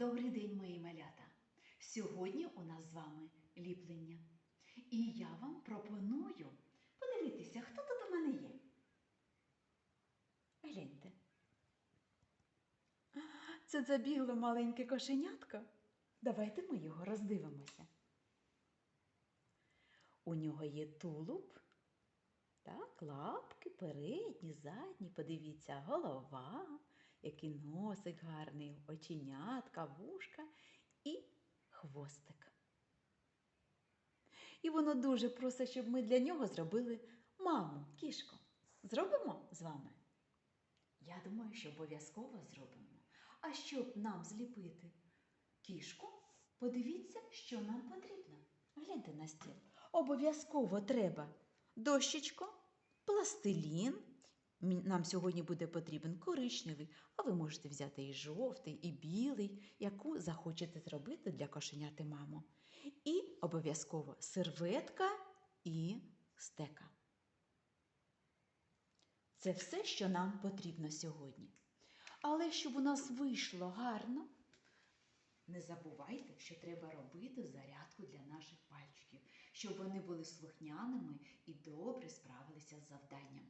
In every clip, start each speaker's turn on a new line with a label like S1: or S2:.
S1: Добрий день, мої малята! Сьогодні у нас з вами ліплення. І я вам пропоную подивитися, хто тут у мене є. Гляньте. Це забігло маленьке кошенятко. Давайте ми його роздивимося. У нього є тулуб, так, лапки, передні, задні, подивіться, голова, який носик гарний, оченятка, вушка і хвостик. І воно дуже просить, щоб ми для нього зробили маму, кішку. Зробимо з вами? Я думаю, що обов'язково зробимо. А щоб нам зліпити кішку, подивіться, що нам потрібно. Гляньте на стіл. Обов'язково треба дощечку, пластилін. Нам сьогодні буде потрібен коричневий, а ви можете взяти і жовтий, і білий, яку захочете зробити для кошеняти маму. І обов'язково серветка і стека. Це все, що нам потрібно сьогодні. Але щоб у нас вийшло гарно, не забувайте, що треба робити зарядку для наших пальчиків, щоб вони були слухняними і добре справилися з завданням.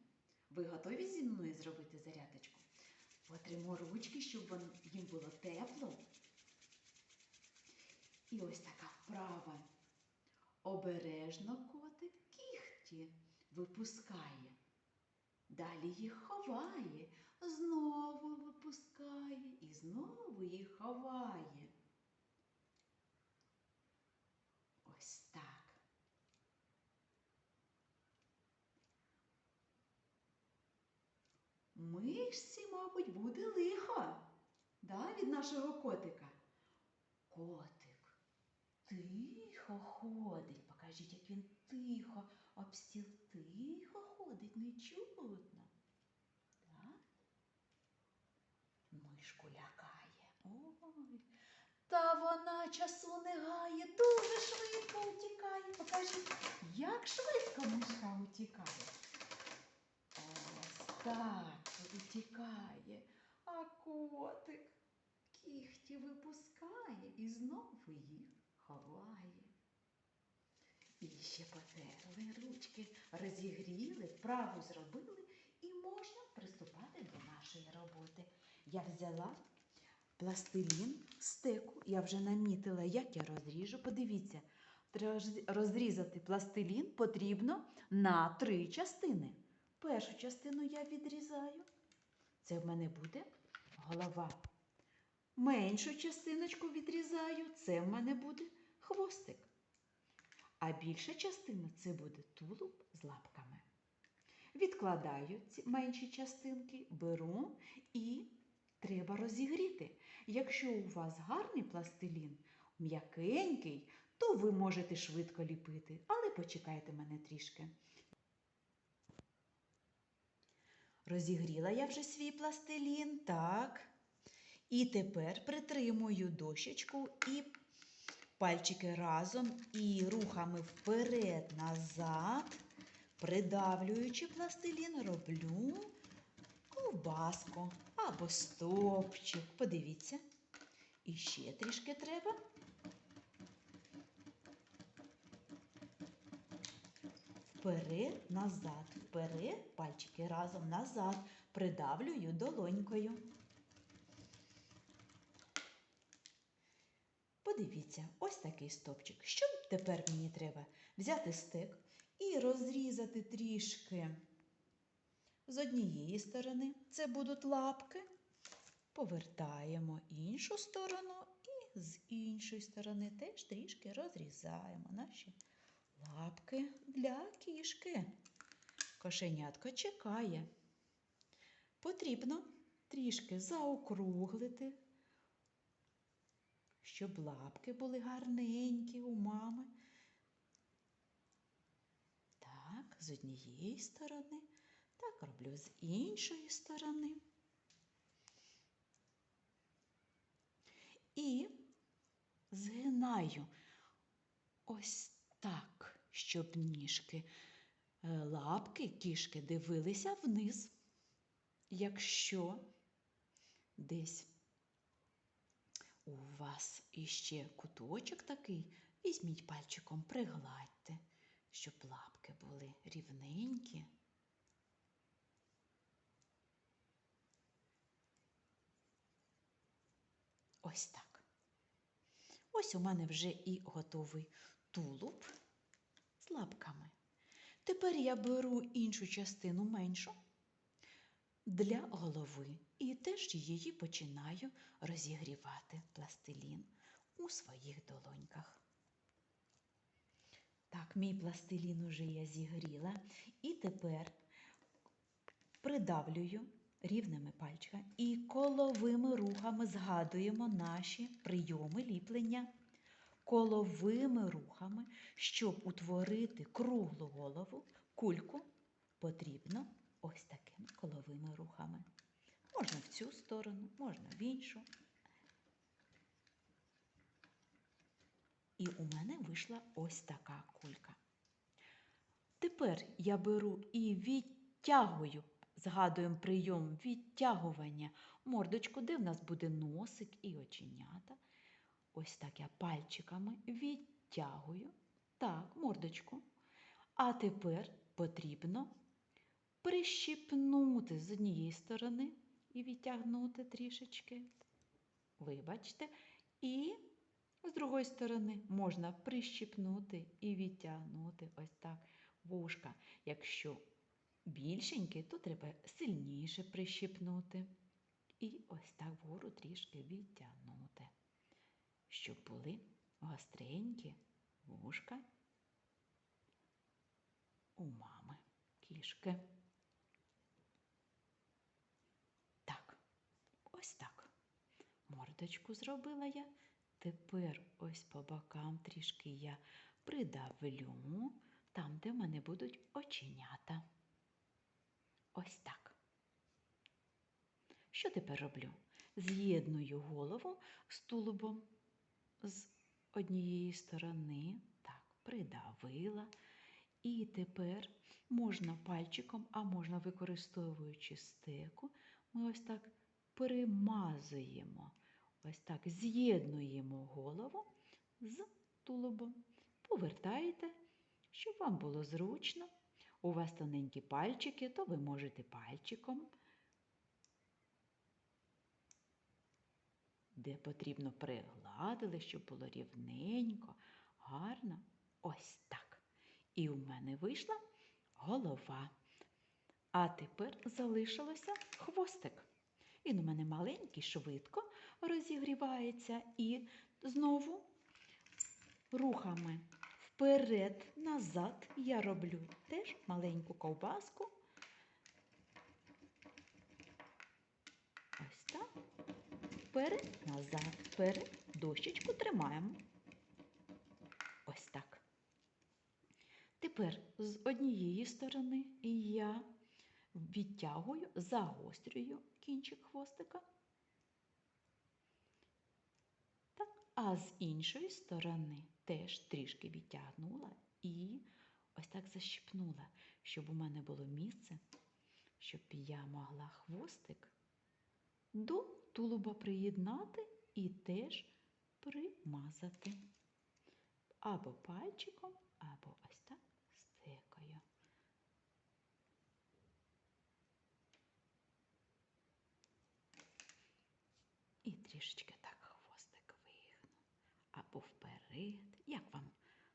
S1: Ви готові зі мною зробити зарядочку? Потримо ручки, щоб їм було тепло. І ось така вправа. Обережно котик кіхті випускає. Далі їх ховає, знову випускає і знову їх ховає. Ось так. Мишці, мабуть, буде лихо да, від нашого котика. Котик тихо ходить. Покажіть, як він тихо об стіл тихо ходить, не чутно. Так? Мишку лякає. Ой. Та вона часу не гає, дуже швидко утікає. Покажіть, як швидко мишка утікає. Ось так утікає. А котик кіхті випускає і знову їх ховає. І ще потерли ручки, розігріли, вправу зробили і можна приступати до нашої роботи. Я взяла пластилін, стеку, я вже намітила, як я розріжу. Подивіться, розрізати пластилін потрібно на три частини. Першу частину я відрізаю. Це в мене буде голова. Меншу частиночку відрізаю, це в мене буде хвостик. А більша частина це буде тулуб з лапками. Відкладаю ці менші частинки, беру і треба розігріти. Якщо у вас гарний пластилін, м'якенький, то ви можете швидко ліпити, але почекайте мене трішки. Розігріла я вже свій пластилін, так. І тепер притримую дощечку і пальчики разом і рухами вперед-назад, придавлюючи пластилін, роблю ковбаску або стопчик. Подивіться. І ще трішки треба. Вперед, назад, вперед, пальчики разом назад, придавлюю долонькою. Подивіться, ось такий стопчик. Що тепер мені треба? Взяти стек і розрізати трішки з однієї сторони. Це будуть лапки. Повертаємо іншу сторону і з іншої сторони теж трішки розрізаємо наші лапки для кішки. Кошенятко чекає. Потрібно трішки заокруглити щоб лапки були гарненькі у мами. Так, з однієї сторони, так роблю з іншої сторони. І згинаю ось так, щоб ніжки, е, лапки кішки дивилися вниз. Якщо десь у вас іще куточок такий, візьміть пальчиком, пригладьте, щоб лапки були рівненькі. Ось так. Ось у мене вже і готовий тулуб з. Тепер я беру іншу частину меншу для голови і теж її починаю розігрівати пластилін у своїх долоньках. Так, мій пластилін уже я зігріла. І тепер придавлюю рівними пальчиками і коловими рухами згадуємо наші прийоми ліплення. Коловими рухами, щоб утворити круглу голову, кульку, потрібно ось такими коловими рухами. Можна в цю сторону, можна в іншу. І у мене вийшла ось така кулька. Тепер я беру і відтягую, згадуємо прийом відтягування мордочку, де в нас буде носик і оченята. Ось так я пальчиками відтягую. Так, мордочку. А тепер потрібно прищипнути з однієї сторони і відтягнути трішечки. Вибачте, і з другої сторони можна прищипнути і відтягнути ось так вушка. Якщо більшенькі, то треба сильніше прищипнути. І ось так вгору трішки відтягнути, щоб були гостренькі вушка у мами кішки. Так, ось так. Мордочку зробила я. Тепер ось по бокам трішки я придавлю там, де в мене будуть оченята. Ось так. Що тепер роблю? З'єдную голову з тулубом з однієї сторони, так, придавила. І тепер можна пальчиком, а можна використовуючи стеку, ми ось так примазуємо. Ось так з'єднуємо голову з тулубом. Повертаєте, щоб вам було зручно. У вас тоненькі пальчики, то ви можете пальчиком, де потрібно пригладили, щоб було рівненько, гарно. Ось так. І у мене вийшла голова. А тепер залишилося хвостик. Він у мене маленький, швидко розігрівається і знову рухами вперед, назад я роблю теж маленьку ковбаску. Ось так. Вперед, назад, вперед, дощечку тримаємо. Ось так. Тепер з однієї сторони я відтягую, загострюю кінчик хвостика. Так, а з іншої сторони теж трішки відтягнула і ось так защипнула, щоб у мене було місце, щоб я могла хвостик до тулуба приєднати і теж примазати. Або пальчиком, або ось так стекою. І трішечки так хвостик вигну. Або вперед, як вам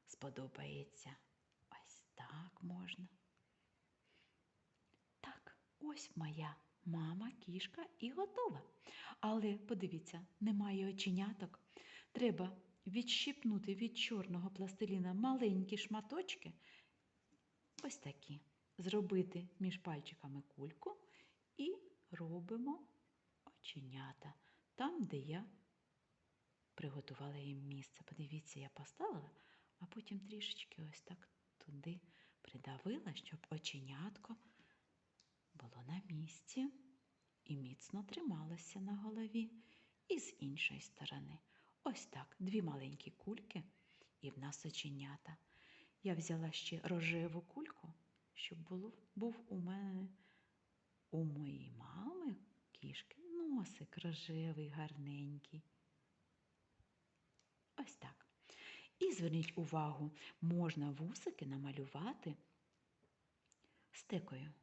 S1: сподобається. Ось так можна. Так, ось моя мама, кішка і готова. Але подивіться, немає оченяток. Треба відщипнути від чорного пластиліна маленькі шматочки. Ось такі. Зробити між пальчиками кульку і робимо оченята там, де я приготувала їм місце. Подивіться, я поставила, а потім трішечки ось так туди придавила, щоб оченятко було на місці і міцно трималося на голові. І з іншої сторони. Ось так, дві маленькі кульки, і в нас оченята. Я взяла ще рожеву кульку, щоб було, був у мене у моїй мами кішки носик рожевий, гарненький.
S2: Ось так. І зверніть увагу, можна вусики намалювати стекою.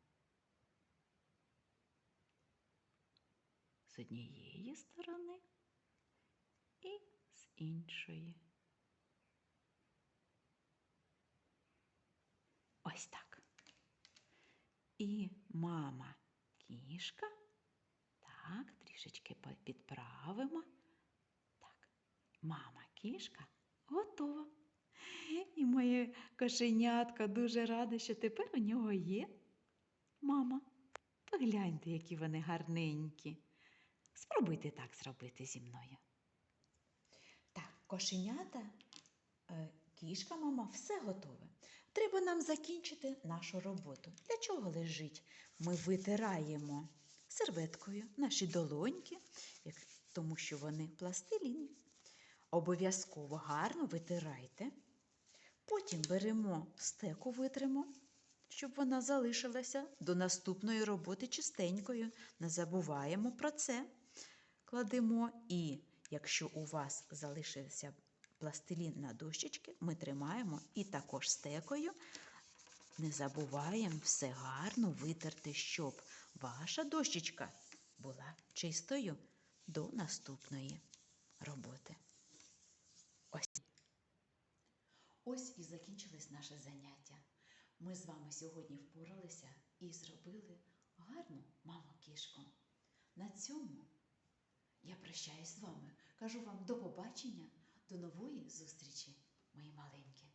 S2: З однієї сторони іншої. Ось так. І мама кішка. Так, трішечки підправимо. Так, мама кішка готова. І моє кошенятка дуже рада, що тепер у нього є мама. Погляньте, які вони гарненькі. Спробуйте так зробити зі мною.
S1: Кошенята, е, кішка, мама, все готове. Треба нам закінчити нашу роботу. Для чого лежить? Ми витираємо серветкою наші долоньки, тому що вони пластилінні. Обов'язково гарно витирайте. Потім беремо стеку, витримо, щоб вона залишилася до наступної роботи чистенькою. Не забуваємо про це. Кладемо і якщо у вас залишився пластилін на дощечки, ми тримаємо і також стекою. Не забуваємо все гарно витерти, щоб ваша дощечка була чистою до наступної роботи. Ось. Ось і закінчилось наше заняття. Ми з вами сьогодні впоралися і зробили гарну маму кішку. На цьому я прощаюсь з вами. Кажу вам до побачення, до нової зустрічі, мої маленькі.